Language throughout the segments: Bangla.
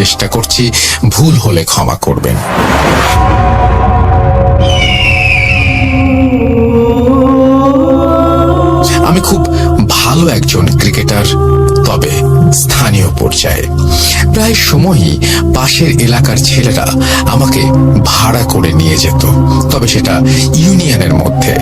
চেষ্টা করছি ভুল হলে ক্ষমা করবেন। আমি খুব ভালো একজন ক্রিকেটার তবে স্থানীয় পর্যায়ে। প্রায় সময়ই পাশের এলাকার ছেলেরা আমাকে ভাড়া করে নিয়ে যেত। তবে সেটা ইউনিয়নের মধ্যে।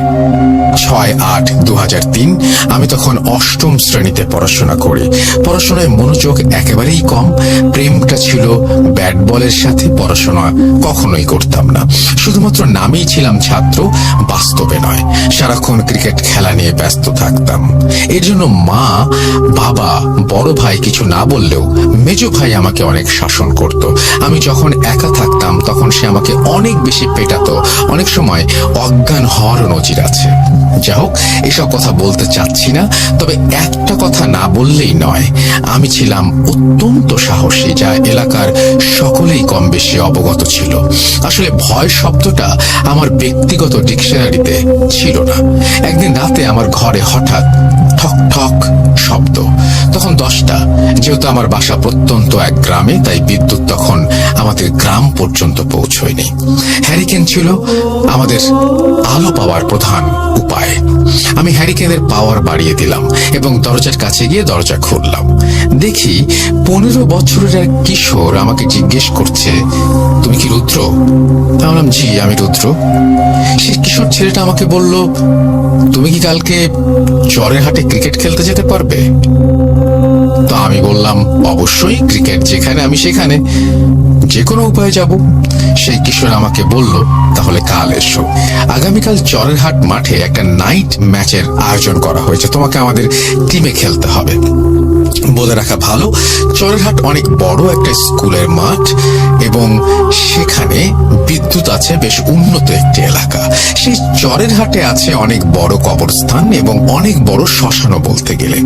ছয় আট দু তিন, আমি তখন অষ্টম শ্রেণীতে পড়াশোনা করি। পড়াশোনায় মনোযোগ একেবারেই কম। প্রেমটা ছিল ব্যাট বলের সাথে পড়াশোনা কখনোই করতাম না। শুধুমাত্র নামেই ছিলাম ছাত্র, বাস্তবে নয়। সারাক্ষণ ক্রিকেট খেলা নিয়ে ব্যস্ত থাকতাম। এর জন্য মা, বাবা, বড় ভাই কিছু না বললেও মেজ ভাই আমাকে অনেক শাসন করত। আমি যখন একা থাকতাম, তখন সে আমাকে অনেক বেশি পেটাতো। অনেক সময় অজ্ঞান হওয়ার নজির আছে। যা হোক এসব কথা বলতে চাচ্ছি না, তবে একটা কথা না বললেই নয়। আমি ছিলাম অত্যন্ত সাহসী, যা এলাকার সকলেই কম বেশি অবগত ছিল। আসলে ভয় শব্দটা আমার ব্যক্তিগত ডিকশনারিতে ছিল না। একদিন রাতে আমার ঘরে হঠাৎ ঠক ঠক শব্দ। তখন দশটা। যেহেতু আমার বাসা প্রত্যন্ত এক গ্রামে, তাই বিদ্যুৎ তখন আমাদের গ্রাম পর্যন্ত পৌঁছয়নি। হ্যারিকেন ছিল আমাদের আলো পাওয়ার প্রধান উপায়। আমি হ্যারিকেনের পাওয়ার বাড়িয়ে দিলাম এবং দরজার কাছে গিয়ে দরজা খুললাম। দেখি পনেরো বছরের এক কিশোর আমাকে জিজ্ঞেস করছে, তুমি কি রুদ্র? বললাম, জি, আমি রুদ্র। সে কিশোর ছেলেটা আমাকে বলল, তুমি কি কালকে চরের হাটে ক্রিকেট খেলতে যেতে পারবে? আমি বললাম, অবশ্যই ক্রিকেট যেখানে, আমি সেখানে। যে কোনো উপায়ে যাব। সেই কিশোর আমাকে বলল, তাহলে কাল এসো। আগামীকাল চরেরহাট মাঠে একটা নাইট ম্যাচের আয়োজন করা হয়েছে। তোমাকে আমাদের টিমে খেলতে হবে। বলে রাখা ভালো। চরেরহাট অনেক বড় একটা স্কুলের মাঠ এবং সেখানে বিদ্যুৎ আছে, বেশ উন্নত একটি এলাকা। সেই চরের হাটে আছে অনেক বড় কবরস্থান এবং অনেক বড় শ্মশানও বলতে গেলে।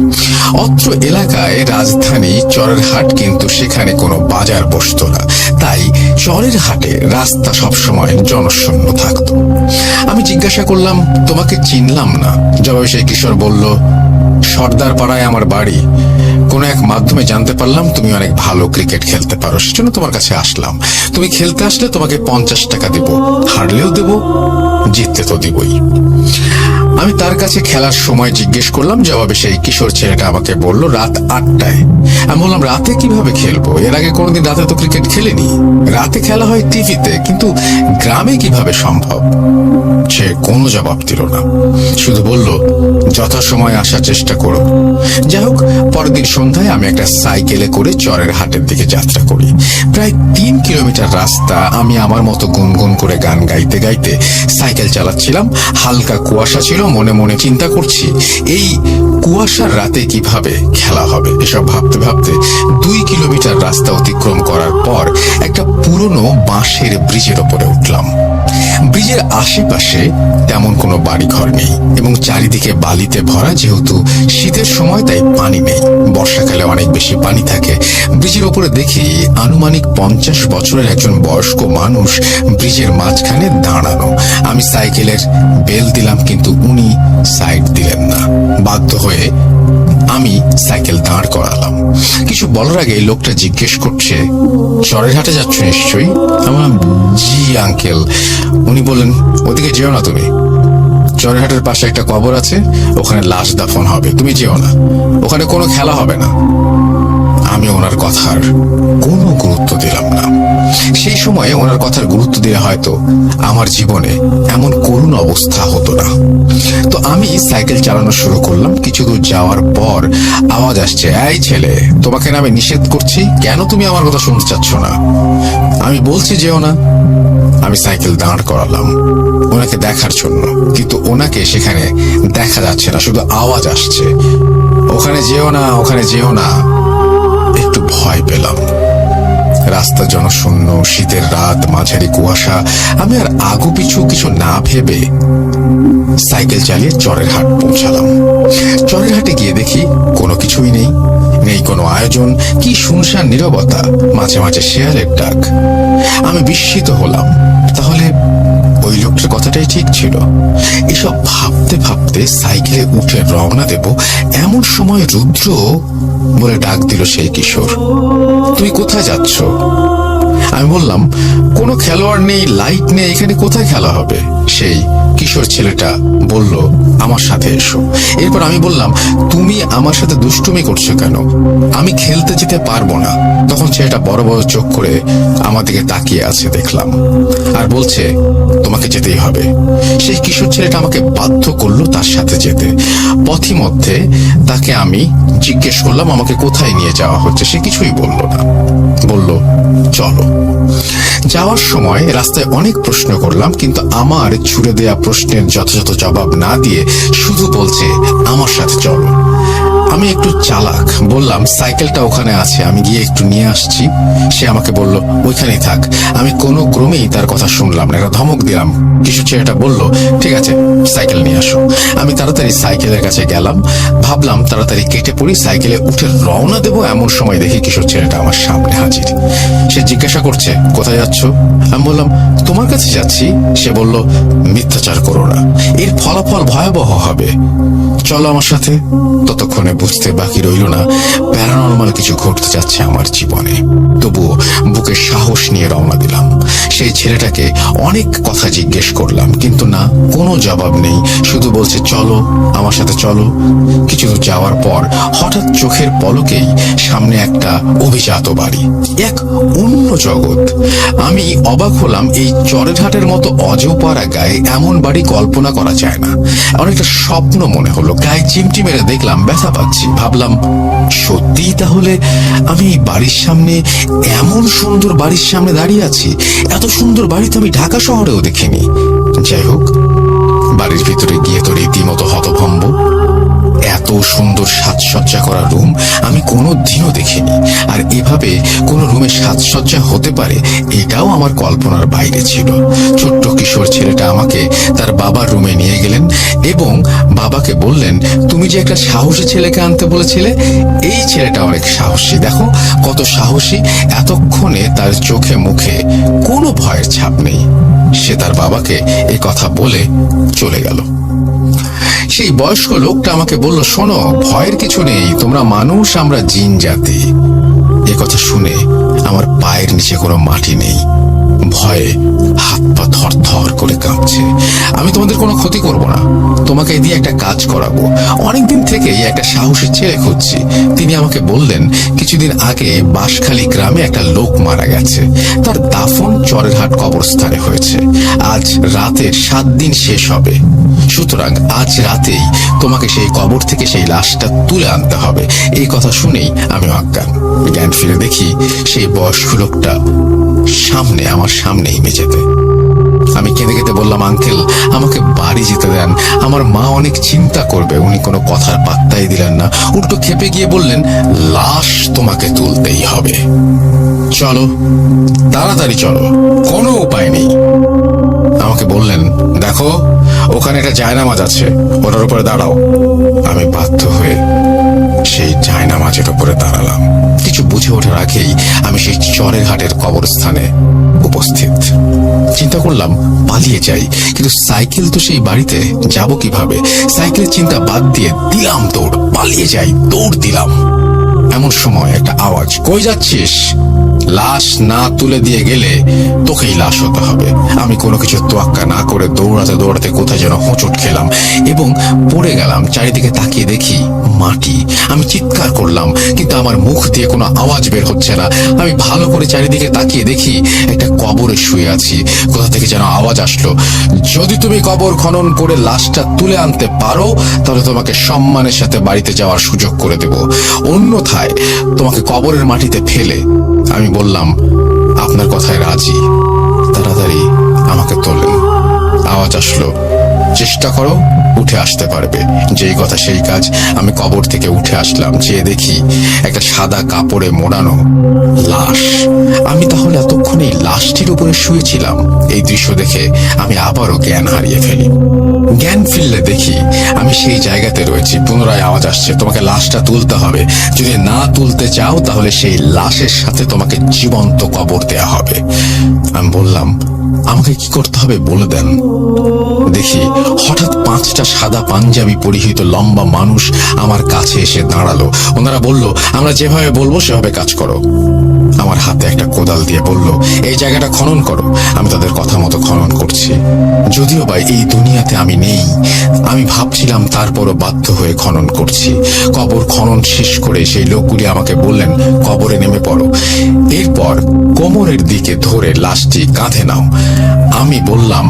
অত্র এলাকায় রাজধানী চরের হাট কিন্তু সেখানে কোনো বাজার বসতো না। তাই চরের হাটে রাস্তা সবসময় জনশূন্য থাকতো। আমি জিজ্ঞাসা করলাম, তোমাকে চিনলাম না? জবাবে সেই কিশোর বলল সর্দার পাড়ায় আমার বাড়ি। কোনো এক মাধ্যমে জানতে পারলাম তুমি অনেক ভালো ক্রিকেট খেলতে পারো, সেজন্য তোমার কাছে আসলাম। তুমি খেলতে আসলে তোমাকে পঞ্চাশ টাকা দেব, হারলেও দেব, জিততে তো দিবই। আমি তার কাছে খেলার সময় জিজ্ঞেস করলাম, জবাবে সেই কিশোর ছেলেটা আমাকে বলল, রাত আটটায়। আমি বললাম, রাতে কীভাবে খেলব? এর আগে কোনোদিন রাতে তো ক্রিকেট খেলেনি। রাতে খেলা হয় টিভিতে, কিন্তু গ্রামে কীভাবে সম্ভব? সে কোনো জবাব দিল না। শুধু বলল, যথাসময়ে আসার চেষ্টা করো। যাই হোক, পরের দিন সন্ধ্যায় আমি একটা সাইকেলে করে চরের হাটের দিকে যাত্রা করি। প্রায় তিন কিলোমিটার রাস্তা আমি আমার মতো গুনগুন করে গান গাইতে গাইতে সাইকেল চালাচ্ছিলাম। হালকা কুয়াশা ছিল মনে মনে চিন্তা করছি, এই কুয়াশার রাতে কীভাবে খেলা হবে? এসব ভাবতে ভাবতে দুই কিলোমিটার রাস্তা অতিক্রম করার পর একটা পুরনো বাঁশের ব্রিজের ওপরে উঠলাম। ব্রিজের আশেপাশে তেমন কোনো বাড়িঘর নেই এবং চারিদিকে বালিতে ভরা, যেহেতু শীতের সময় তাই পানি নেই। বর্ষাকালে অনেক বেশি পানি থাকে। ব্রিজের ওপরে দেখি আনুমানিক পঞ্চাশ বছরের একজন বয়স্ক মানুষ ব্রিজের মাঝখানে দাঁড়ানো। আমি সাইকেলের বেল দিলাম, কিন্তু উনি সাইড দিলেন না। বাধ্য হয়ে আমি সাইকেল দাঁড় করালাম। কিছু বলার আগে লোকটা জিজ্ঞেস করছে চরের হাটে যাচ্ছ নিশ্চয়ই? আমার জি, আঙ্কেল। উনি বললেন, ওদিকে যেও না তুমি। চরেরহাটের পাশে একটা কবর আছে, ওখানে লাশ দাফন হবে। তুমি যেও না। ওখানে কোনো খেলা হবে না। আমি ওনার কথার কোনো গুরুত্ব দিলাম না। সেই সময়ে ওনার কথার গুরুত্ব দিলে হয়তো আমার জীবনে এমন করুণ অবস্থা হতো না। তো আমি সাইকেল চালানো শুরু করলাম। কিছু দূর যাওয়ার পর আওয়াজ আসছে, এই ছেলে, তোমাকে না আমি নিষেধ করছি? কেন তুমি আমার কথা শুনতে চাচ্ছ না? আমি বলছি, যেও না। আমি সাইকেল দাঁড় করালাম ওনাকে দেখার জন্য। কিন্তু ওনাকে সেখানে দেখা যাচ্ছে না, শুধু আওয়াজ আসছে। ওখানে যেও না, ওখানে যেও না। ভয় পেলাম। রাস্তা জনশূন্য, শীতের রাত, মাঝারি কুয়াশা। আমি আর আগু পিছু কিছু না ভেবে সাইকেল চালিয়ে চরের হাট পৌঁছালাম। চরের হাটে গিয়ে দেখি কোনো কিছুই নেই। নেই কোনো আয়োজন, কি শুনশান নীরবতা, মাঝে মাঝে শেয়ালের ডাক। আমি বিস্মিত হলাম। তাহলে ওই লোকটার কথাটাই ঠিক ছিল। এসব ভাবতে ভাবতে সাইকেলে উঠে রওনা দেব এমন সময় রুদ্র বলে ডাক দিল সেই কিশোর। তুই কোথায় যাচ্ছ? আমি বললাম, কোনো খেলোয়াড় নেই লাইট নেই, এখানে কোথায় খেলা হবে? সেই কিশোর ছেলেটা বলল, আমার সাথে এসো। এরপর আমি বললাম, তুমি আমার সাথে দুষ্টুমি করছ কেন? আমি খেলতে যেতে পারব না। তখন ছেলেটা বড় বড় চোখ করে আমার দিকে তাকিয়ে আছে, দেখলাম। আর বলছে, তোমাকে যেতেই হবে। সেই কিশোর ছেলেটা আমাকে বাধ্য করল তার সাথে যেতে। পথিমধ্যে তাকে আমি জিজ্ঞেস করলাম, আমাকে কোথায় নিয়ে যাওয়া হচ্ছে? সে কিছুই বলল না। বলল, চলো। যাওয়ার সময় রাস্তায় অনেক প্রশ্ন করলাম, কিন্তু আমার ছুড়ে দেয়া প্রশ্নের যথাযথ জবাব না দিয়ে শুধু বলছে, আমার সাথে চলো। আমি একটু চালাক। বললাম, সাইকেলটা ওখানে আছে, আমি গিয়ে একটু নিয়ে আসছি। সে আমাকে বলল, ওইখানেই থাক। আমি কোনো ক্রমেই তার কথা শুনলাম না, একটা ধমক দিলাম। কিছু ছেলেটা বলল, ঠিক আছে, সাইকেল নিয়ে আসো। আমি তাড়াতাড়ি সাইকেলের কাছে গেলাম, ভাবলাম তাড়াতাড়ি কেটে পড়ি, সাইকেলে উঠে রওনা দেবো এমন সময় দেখি কিশোর ছেলেটা আমার সামনে হাজির। সে জিজ্ঞাসা করছে, কোথায় যাচ্ছ? আমি বললাম, তোমার কাছে যাচ্ছি। সে বলল, মিথ্যাচার করো না, এর ফলাফল ভয়াবহ হবে। চলো আমার সাথে। ততক্ষণে বুঝতে বাকি রইল না, প্যারানর্মাল কিছু ঘটতে যাচ্ছে আমার জীবনে। তবুও বুকে সাহস নিয়ে রওনা দিলাম। সেই ছেলেটাকে অনেক কথা জিজ্ঞেস করলাম, কিন্তু না, কোনো জবাব নেই। শুধু বলছে, চলো, আমার সাথে চলো। কিছু যাওয়ার পর হঠাৎ চোখের পলকেই সামনে একটা অভিজাত বাড়ি, এক অন্য জগৎ। আমি অবাক হলাম, এই চরেরহাটের মতো অজপাড়া গায়ে এমন বাড়ি কল্পনা করা যায় না। অনেকটা স্বপ্ন মনে হলো গায়ে চিমটি মেরে দেখলাম, ব্যথা পাচ্ছি। ভাবলাম সত্যি তাহলে আমি বাড়ির সামনে এমন সুন্দর বাড়ির সামনে দাঁড়িয়ে আছি? এত সুন্দর বাড়ি তো আমি ঢাকা শহরেও দেখিনি। যাই হোক, বাড়ির ভিতরে গিয়ে তো রীতিমতো হতভম্ব। সুন্দর সাজসজ্জা করা রুম আমি কোনো দিনও দেখিনি। আর এভাবে কোনো রুমে সাজসজ্জা হতে পারে, এটাও আমার কল্পনার বাইরে ছিল। ছোট্ট কিশোর ছেলেটা আমাকে তার বাবার রুমে নিয়ে গেলেন এবং বাবাকে বললেন, তুমি যে একটা সাহসী ছেলেকে আনতে বলেছিলে, এই ছেলেটা অনেক সাহসী। দেখো কত সাহসী, এতক্ষণে তার চোখে মুখে কোনো ভয়ের ছাপ নেই। সে তার বাবাকে এ কথা বলে চলে গেল। সেই বয়স্ক লোকটা আমাকে বলল, শোনো, ভয়ের কিছু নেই, তোমরা মানুষ, আমরা জিন জাতি। কথা শুনে আমার পায়ের নিচে কোনো মাটি নেই। ভয়ে হাত পা থর থর করে কাঁপছে। আমি তোমাদের কোনো ক্ষতি করব না। তোমাকে দিয়ে একটা কাজ করাবো। অনেকদিন থেকেই একটা সাহসী ছেলে খুঁজছি। তিনি আমাকে বললেন, কিছুদিন আগে বাঁশখালী গ্রামে একটা লোক মারা গেছে। তার দাফন চরেরহাট কবরস্থানে হয়েছে। আজ রাতের সাত দিন শেষ হবে। সুতরাং আজ রাতেই তোমাকে সেই কবর থেকে সেই লাশটা তুলে আনতে হবে। এই কথা শুনেই আমি অজ্ঞান। জ্ঞান ফিরে দেখি সেই বয়স্ক লোকটা সামনে, আমার সামনেই মেঝেতে। আমি কেঁদে কেঁদে বললাম, আঙ্কেল, আমাকে বাড়ি যেতে দেন। আমার মা অনেক চিন্তা করবে, উনি কোনো কথার পাত্তাই দিলেন না। উল্টো খেপে গিয়ে বললেন, লাশ তোমাকে তুলতেই হবে। চলো, তাড়াতাড়ি চলো, কোনো উপায় নেই। আমাকে বললেন, দেখো, ওখানে একটা জায়নামাজ আছে, ওটার উপরে দাঁড়াও। আমি বাধ্য হয়ে আমি সেই চরের হাটের কবরস্থানে উপস্থিত। চিন্তা করলাম, পালিয়ে যাই, কিন্তু সাইকেল তো সেই বাড়িতে, যাব কীভাবে? সাইকেলের চিন্তা বাদ দিয়ে দিলাম দৌড়, পালিয়ে যাই, দৌড় দিলাম। এমন সময় একটা আওয়াজ, কই যাচ্ছিস? লাশ না তুলে দিয়ে গেলে তোকেই লাশ হতে হবে। আমি কোনো কিছু তোয়াক্কা না করে দৌড়াতে দৌড়াতে কোথায় যেন হোঁচট খেলাম এবং পড়ে গেলাম, চারিদিকে তাকিয়ে দেখি মাটি। আমি চিৎকার করলাম, কিন্তু আমার মুখ দিয়ে কোনো আওয়াজ বের হচ্ছে না। আমি ভালো করে চারিদিকে তাকিয়ে দেখি একটা কবরে শুয়ে আছি। কোথা থেকে যেন আওয়াজ আসলো। যদি তুমি কবর খনন করে লাশটা তুলে আনতে পারো, তাহলে তোমাকে সম্মানের সাথে বাড়িতে যাওয়ার সুযোগ করে দেব। অন্যথায় তোমাকে কবরের মাটিতে ফেলে আমি বললাম আপনার কথায় রাজি। তাড়াতাড়ি আমাকে তোলেন। আওয়াজ আসলো। চেষ্টা করো, উঠে আসতে পারবে। যেই কথা সেই কাজ। আমি কবর থেকে উঠে আসলাম, চেয়ে দেখি একটা সাদা কাপড়ে মোড়ানো লাশ। আমি তাহলে এতক্ষণে এই লাশটির উপরে শুয়েছিলাম। এই দৃশ্য দেখে আমি আবারও জ্ঞান হারিয়ে ফেলি। জ্ঞান ফিরলে দেখি আমি সেই জায়গাতে রয়েছি। পুনরায় আওয়াজ আসছে, তোমাকে লাশটা তুলতে হবে। যদি না তুলতে চাও, তাহলে সেই লাশের সাথে তোমাকে জীবন্ত কবর দেয়া হবে। আমি বললাম আমাকে কি করতে হবে বলে দেন। দেখি, হঠাৎ পাঁচটা সাদা পাঞ্জাবি পরিহিত লম্বা মানুষ আমার কাছে এসে দাঁড়াল। ওনারা বলল, আমরা যেভাবে বলব সেভাবে কাজ করো। আমার হাতে একটা কোদাল দিয়ে বলল, এই জায়গাটা খনন করো। আমি তাদের কথা মতো খনন করছি। যদিও বা এই দুনিয়াতে আমি নেই, আমি ভাবছিলাম তারপরও বাধ্য হয়ে খনন করছি। কবর খনন শেষ করে সেই লোকগুলি আমাকে বললেন, কবরে নেমে পড়ো। এরপর কোমরের দিকে ধরে লাশটি কাঁধে নাও। আমি বললাম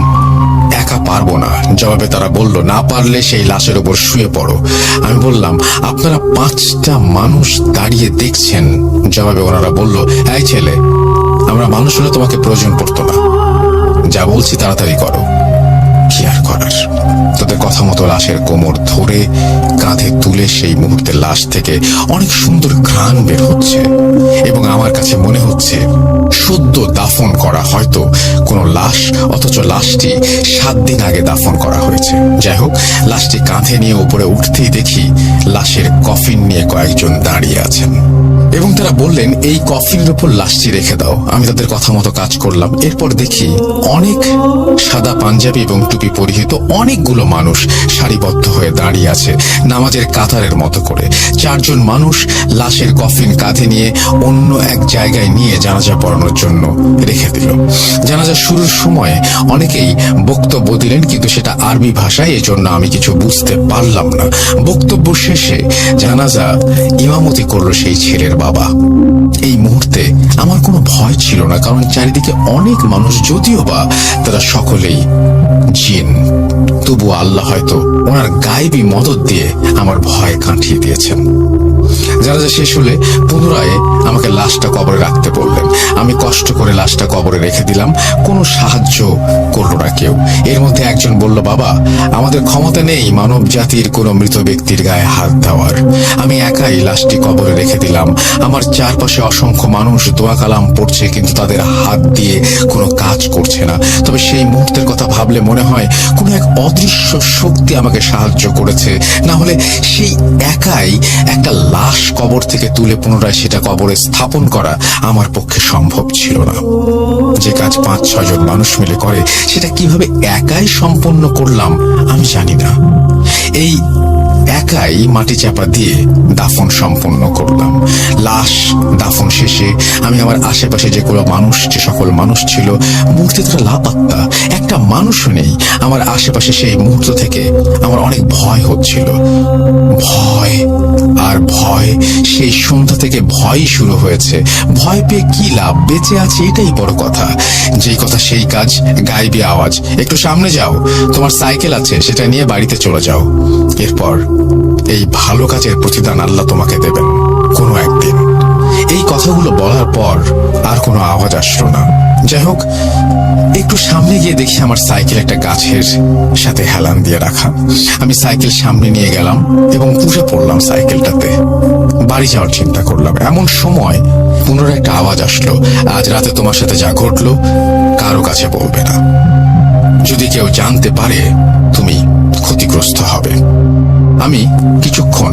পারব না। জবাবে তারা বলল, না পারলে সেই লাশের ওপর শুয়ে পড়ো। আমি বললাম, আপনারা পাঁচটা মানুষ দাঁড়িয়ে দেখছেন? জবাবে ওনারা বলল, এই ছেলে, আমরা মানুষ হলে তোমাকে প্রয়োজন পড়তো না। যা বলছি তাড়াতাড়ি করো। কি আর করার? তোদের কথা মতো লাশের কোমর ধরে কাঁধে তুলে সেই মুহূর্তে লাশ থেকে অনেক সুন্দর ঘ্রাণ বের হচ্ছে। এবং আমার কাছে মনে হচ্ছে, সদ্য দাফন করা হয়তো কোনো লাশ, অথচ লাশটি সাত দিন আগে দাফন করা হয়েছে। যাই হোক, লাশটি কাঁধে নিয়ে উপরে উঠতেই দেখি লাশের কফিন নিয়ে কয়েকজন দাঁড়িয়ে আছেন। এবং তারা বললেন, এই কফিনের উপর লাশটি রেখে দাও। আমি তাদের কথা মতো কাজ করলাম। এরপর দেখি অনেক সাদা পাঞ্জাবি এবং টুপি পরিহিত অনেকগুলো মানুষ সারিবদ্ধ হয়ে দাঁড়িয়ে আছে নামাজের কাতারের মতো করে। চারজন মানুষ লাশের কফিন কাঁধে নিয়ে অন্য এক জায়গায় নিয়ে জানাজা পড়ানোর জন্য রেখে দিল। জানাজা শুরুর সময় অনেকেই বক্তব্য দিলেন, কিন্তু সেটা আরবি ভাষায়, এজন্য আমি কিছু বুঝতে পারলাম না। বক্তব্য শেষে জানাজা ইমামতি করল সেই ছেলের বাবা। এই মুহূর্তে আমার কোনো ভয় ছিল না, কারণ চারিদিকে অনেক মানুষ যদিও বা তারা সকলেই জিন। তবু আল্লাহ হয়তো ওনার গায়েবী মদত দিয়ে আমার ভয় কাটিয়ে দিয়েছেন। জানাজা শেষ হলে পুনরায় আমাকে লাশটা কবরে রাখতে বললেন। আমি কষ্ট করে লাশটা কবরে রেখে দিলাম। কোনো সাহায্য করল না কেউ। এর মধ্যে একজন বলল, বাবা, আমাদের ক্ষমতা নেই মানব জাতির কোনো মৃত ব্যক্তির গায়ে হাত দেওয়ার। আমি একাই লাশটি কবরে রেখে দিলাম। আমার চারপাশে অসংখ্য মানুষ দোয়া কালাম পড়ছে, কিন্তু তাদের হাত দিয়ে কোনো কাজ করছে না। তবে সেই মুহূর্তের কথা ভাবলে মনে হয়, কোনো এক অদৃশ্য শক্তি আমাকে সাহায্য করেছে। না হলে সেই একাই একটা লাশ কবর থেকে তুলে পুনরায় সেটা কবরে স্থাপন করা আমার পক্ষে সম্ভব ছিল না। যে কাজ পাঁচ ছয়জন মানুষ মিলে করে, সেটা কীভাবে একাই সম্পন্ন করলাম, আমি জানি না। এই একাই মাটি চাপা দিয়ে দাফন সম্পন্ন করলাম। লাশ দাফন শেষে আমি আমার আশেপাশে যে কোনো মানুষ, যে সকল মানুষ ছিল মুহূর্তে তারা লাপাত্তা। একটা মানুষও নেই। আমার আশেপাশে সেই মুহূর্ত থেকে আমার অনেক ভয় হচ্ছিল। ভয় আর ভয়, সেই সন্ধ্যা থেকে ভয়ই শুরু হয়েছে। ভয় পেয়ে কি লাভ? বেঁচে আছে এটাই বড় কথা। যেই কথা সেই কাজ, গাইবে আওয়াজ। একটু সামনে যাও। তোমার সাইকেল আছে, সেটা নিয়ে বাড়িতে চলে যাও। এরপর এই ভালো কাজের প্রতিদান আল্লাহ তোমাকে দেবেন কোনো একদিন। এই কথাগুলো বলার পর আর কোনো আওয়াজ আসলো না। যাই হোক, একটু সামনে গিয়ে দেখি আমার সাইকেল একটা গাছের সাথে হেলান দিয়ে রাখা। আমি সাইকেল সামনে নিয়ে গেলাম এবং পুষে পড়লাম সাইকেলটাতে। বাড়ি যাওয়ার চিন্তা করলাম। এমন সময় পুনরায় একটা আওয়াজ আসলো। আজ রাতে তোমার সাথে যা ঘটলো, কারও কাছে বলবে না। যদি কেউ জানতে পারে, তুমি ক্ষতিগ্রস্ত হবে। আমি কিছুক্ষণ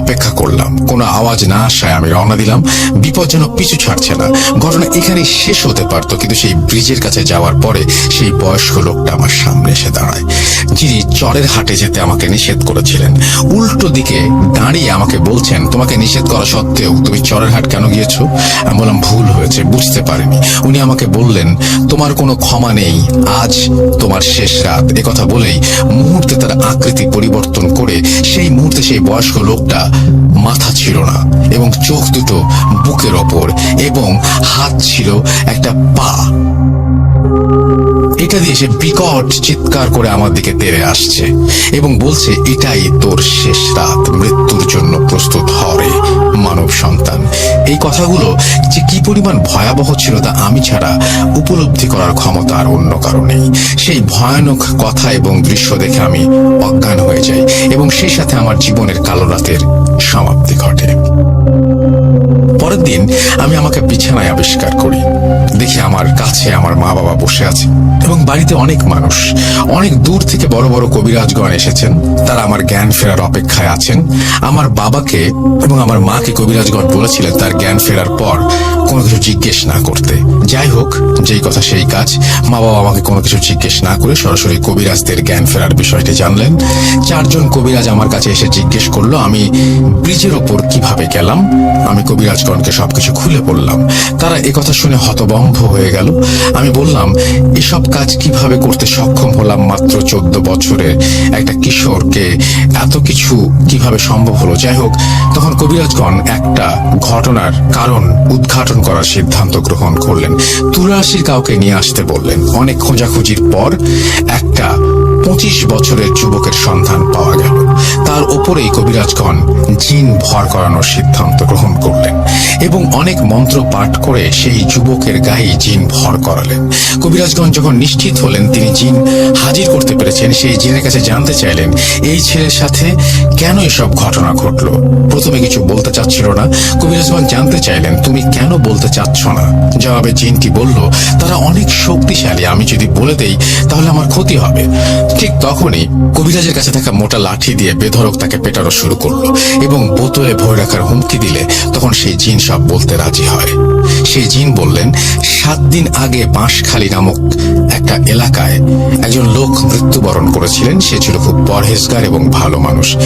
অপেক্ষা করলাম। কোনো আওয়াজ না আসায় আমি রওনা দিলাম। বিপদ যেন পিছু ছাড়ছে না। ঘটনা এখানে শেষ হতে পারত, কিন্তু সেই ব্রিজের কাছে যাওয়ার পরে সেই বয়স্ক লোকটা আমার সামনে এসে দাঁড়ায়। যিনি চরের হাটে যেতে আমাকে নিষেধ করেছিলেন। উল্টো দিকে দাঁড়িয়ে আমাকে বলছেন, তোমাকে নিষেধ করা সত্ত্বেও তুমি চরের হাট কেন গিয়েছো? আমি বললাম, ভুল হয়েছে, বুঝতে পারিনি। উনি আমাকে বললেন, তোমার কোনো ক্ষমা নেই। আজ তোমার শেষ রাত। কথা বলেই মুহূর্তে তার আকৃতি পরিবর্তন করে সেই মুহূর্তে সেই বয়স্ক লোকটা মাথা ছিল না এবং চোখ দুটো বুকের ওপর এবং হাত ছিল একটা পা। এটা দিয়ে সে বিকট চিৎকার করে আমার দিকে তেড়ে আসছে এবং বলছে, এটাই তোর শেষ রাত, মৃত্যুর জন্য প্রস্তুত হরে মানব সন্তান। এই কথাগুলো যে কি পরিমাণ ভয়াবহ ছিল তা আমি ছাড়া উপলব্ধি করার ক্ষমতা আর অন্য কারণে সেই ভয়ানক কথা এবং দৃশ্য দেখে আমি অজ্ঞান হয়ে যাই এবং সেই সাথে আমার জীবনের কালো রাতের সমাপ্তি ঘটে। পরের দিন আমি আমাকে বিছানায় আবিষ্কার করি। দেখি আমার কাছে আমার মা বাবা বসে আছে এবং বাড়িতে অনেক মানুষ। অনেক দূর থেকে বড় বড় কবিরাজগণ এসেছেন। তারা আমার জ্ঞান ফেরার অপেক্ষায় আছেন। আমার বাবাকে এবং আমার মাকে কবিরাজগণ বলেছিলেন তার জ্ঞান ফেরার পর কোনো কিছু জিজ্ঞেস না করতে। যাই হোক, যেই কথা সেই কাজ। মা বাবা আমাকে কোনো কিছু জিজ্ঞেস না করে সরাসরি কবিরাজদের জ্ঞান ফেরার বিষয়টি জানলেন। চারজন কবিরাজ আমার কাছে এসে জিজ্ঞেস করল, আমি ব্রিজের ওপর কীভাবে গেলাম? আমি কবিরাজগণকে সবকিছু খুলে বললাম। তারা কথা শুনে হতবম্ব হয়ে গেল। আমি বললাম, এসব কাজ কীভাবে করতে সক্ষম হলাম মাত্র চোদ্দ বছরের একটা কিশোরকে এত কিছু কীভাবে সম্ভব হলো? যাই হোক, তখন কবিরাজগণ একটা ঘটনার কারণ উদ্ঘাটন করার সিদ্ধান্ত গ্রহণ করলেন। তুলাসীর কাউকে নিয়ে আসতে বললেন। অনেক খোঁজাখুঁজির পর একটা পঁচিশ বছরের যুবকের সন্ধান পাওয়া গেল। তার ওপরেই কবিরাজগণ জিন ভর করানোর সিদ্ধান্ত গ্রহণ করলেন এবং অনেক মন্ত্র পাঠ করে সেই যুবকের গায়ে জিন ভর করালেন। কবিরাজগণ যখন নিশ্চিত হলেন তিনি জিন হাজির করতে পেরেছেন, সেই জিনের কাছে জানতে চাইলেন, এই ছেলের সাথে কেন এসব ঘটনা ঘটলো? প্রথমে কিছু বলতে চাচ্ছিল না। কবিরাজগণ জানতে চাইলেন, তুমি কেন বলতে চাচ্ছ না। জবাবে জিনটি বলল, তারা অনেক শক্তিশালী, আমি যদি বলে দেই, তাহলে আমার ক্ষতি হবে। ঠিক তখনই কবিরাজের কাছে থাকা মোটা লাঠি দিয়ে বেধরক তাকে পেটানো শুরু করল এবং বোতলে ভরে রাখার হুমকি দিলে তখন সেই জিন সব বলতে রাজি হয়। সেই জিন বললেন, সাত দিন আগে বাঁশখালী নামক একটা এলাকায় একজন লোক মৃত্যুবরণ করেছিলেন। সে ছিল খুব পরহেজগার এবং ভালো মানুষ।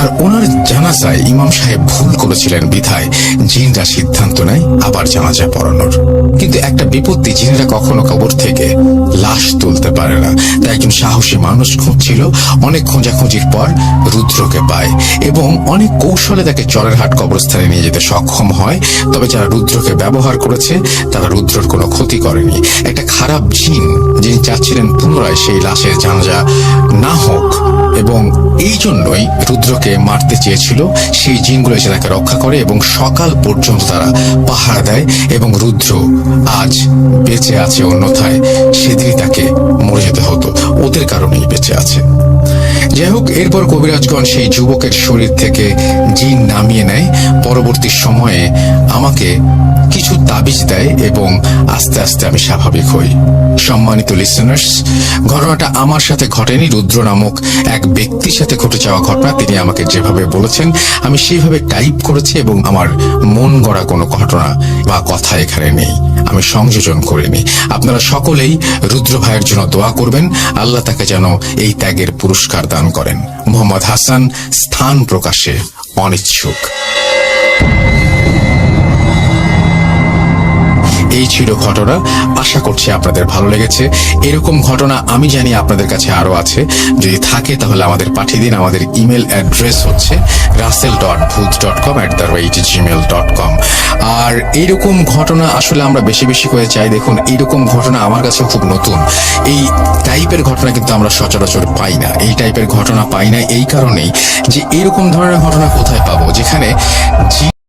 আর ওনার জানা জানাজায় ইমাম সাহেব ভুল করেছিলেন বিধায় জিনরা সিদ্ধান্ত নেয় আবার জানাজা পড়ানোর। কিন্তু একটা বিপত্তি জিনেরা কখনো কবর থেকে লাশ তুলতে পারে না। তাই একজন সাহসী মানুষ খুঁজছিল, অনেক খোঁজাখুঁজির পর রুদ্রকে পায় এবং অনেক কৌশলে তাকে চরের হাট কবরস্থানে নিয়ে যেতে সক্ষম হয়। তবে যারা রুদ্রকে ব্যবহার করেছে, তারা রুদ্রর কোনো ক্ষতি করেনি। একটা খারাপ জিন যিনি চাচ্ছিলেন পুনরায় সেই লাশের জানাজা না হোক এবং এই জন্যই রুদ্রকে মারতে চেয়েছিল, সেই জিনগুলো এসে তাকে রক্ষা করে এবং সকাল পর্যন্ত তারা পাহারা দেয় এবং রুদ্র আজ বেঁচে আছে অন্যথায় সেদিনই তাকে মরে যেতে হতো। ওদের কারণেই বেঁচে আছে। এরপর কবিরাজগণ সেই যুবকের শরীর থেকে জিন নামিয়ে নেয়। পরবর্তী সময়ে আমাকে কিছু তাবিজ দেয় এবং আস্তে আস্তে আমি স্বাভাবিক হই। সম্মানিত লিসনার্স ঘটনাটা আমার সাথে ঘটেনি। রুদ্র নামক এক ব্যক্তির সাথে ঘটে যাওয়া ঘটনা। তিনি আমাকে যেভাবে বলেছেন, আমি সেইভাবে টাইপ করেছি এবং আমার মন গড়া কোনো ঘটনা বা কথা এখানে নেই। আমি সংযোজন করিনি। আপনারা সকলেই রুদ্র ভাইয়ের জন্য দোয়া করবেন। আল্লাহ তাকে যেন এই ত্যাগের পুরস্কার দান করেন। মোহাম্মদ হাসান স্থান প্রকাশে অনিচ্ছুক। এই ছিল ঘটনা। আশা করছি আপনাদের ভালো লেগেছে। এরকম ঘটনা আমি জানি আপনাদের কাছে আরও আছে। যদি থাকে তাহলে আমাদের পাঠিয়ে দিন। আমাদের ইমেল অ্যাড্রেস হচ্ছে রাসেল ডট ভূত dot com at the rate Gmail dot com আর এইরকম ঘটনা আসলে আমরা বেশি বেশি করে চাই। দেখুন এইরকম ঘটনা আমার কাছে খুব নতুন। এই টাইপের ঘটনা কিন্তু আমরা সচরাচর পাই না। এই টাইপের ঘটনা পাই না এই কারণেই যে এরকম ধরনের ঘটনা কোথায় পাবো? যেখানে